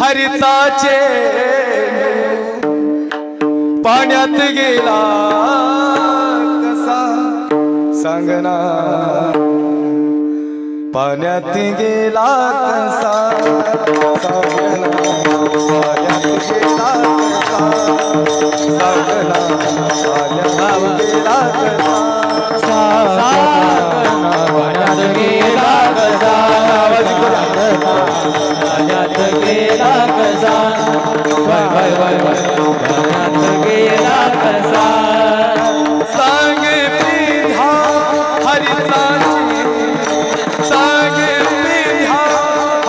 हरिताचे पाण्यात गेला कसा सांगना? पाण्यात गेला कसा सांगना? पाण्यात गेला कसा सांगना? पाण्यात गेला कसा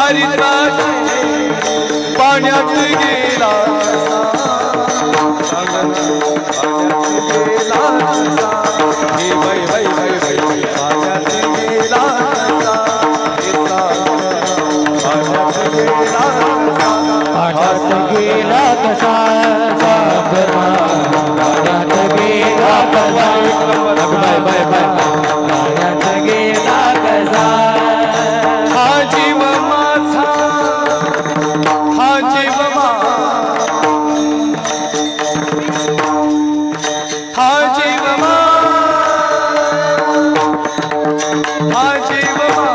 हरिताची पाण्यात गेला गेला कसा? आजीव